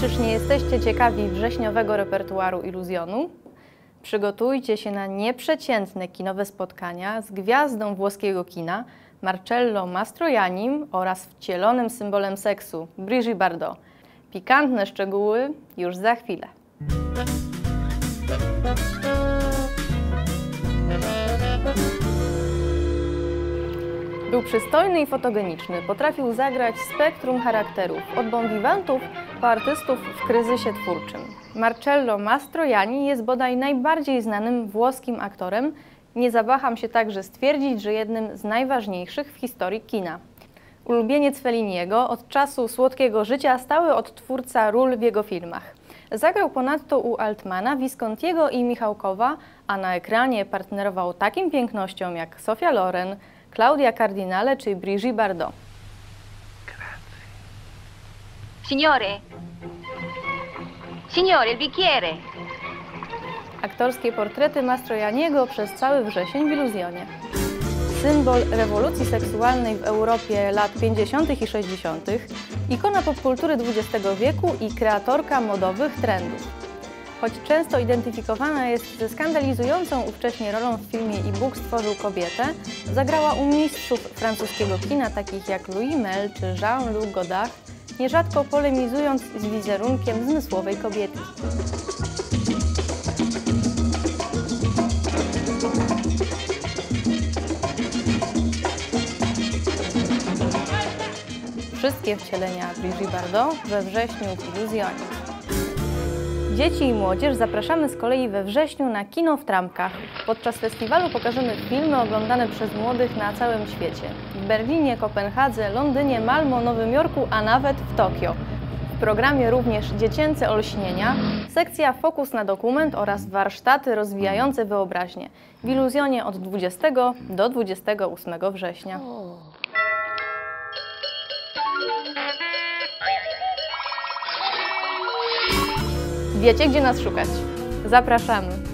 Czyż nie jesteście ciekawi wrześniowego repertuaru Iluzjonu? Przygotujcie się na nieprzeciętne kinowe spotkania z gwiazdą włoskiego kina Marcello Mastroiannim oraz wcielonym symbolem seksu Brigitte Bardot. Pikantne szczegóły już za chwilę. Był przystojny i fotogeniczny, potrafił zagrać spektrum charakterów, od bombivantów artystów w kryzysie twórczym. Marcello Mastroianni jest bodaj najbardziej znanym włoskim aktorem. Nie zawaham się także stwierdzić, że jednym z najważniejszych w historii kina. Ulubieniec Felliniego od czasu Słodkiego Życia stały odtwórca ról w jego filmach. Zagrał ponadto u Altmana, Viscontiego i Michałkowa, a na ekranie partnerował takim pięknościom jak Sofia Loren, Claudia Cardinale czy Brigitte Bardot. Signore. Signore, il bicchiere. Aktorskie portrety Mastrojaniego przez cały wrzesień w Iluzjonie. Symbol rewolucji seksualnej w Europie lat 50. i 60., ikona popkultury XX wieku i kreatorka modowych trendów. Choć często identyfikowana jest ze skandalizującą ówcześnie rolą w filmie I Bóg stworzył kobietę, zagrała u mistrzów francuskiego kina takich jak Louis Mel czy Jean-Luc Godard, nierzadko polemizując z wizerunkiem zmysłowej kobiety. Wszystkie wcielenia Brigitte Bardot we wrześniu w Iluzjonie. Dzieci i młodzież zapraszamy z kolei we wrześniu na kino w Trampkach. Podczas festiwalu pokażemy filmy oglądane przez młodych na całym świecie. W Berlinie, Kopenhadze, Londynie, Malmo, Nowym Jorku, a nawet w Tokio. W programie również dziecięce olśnienia, sekcja Fokus na dokument oraz warsztaty rozwijające wyobraźnię. W Iluzjonie od 20 do 28 września. Wiecie, gdzie nas szukać? Zapraszamy!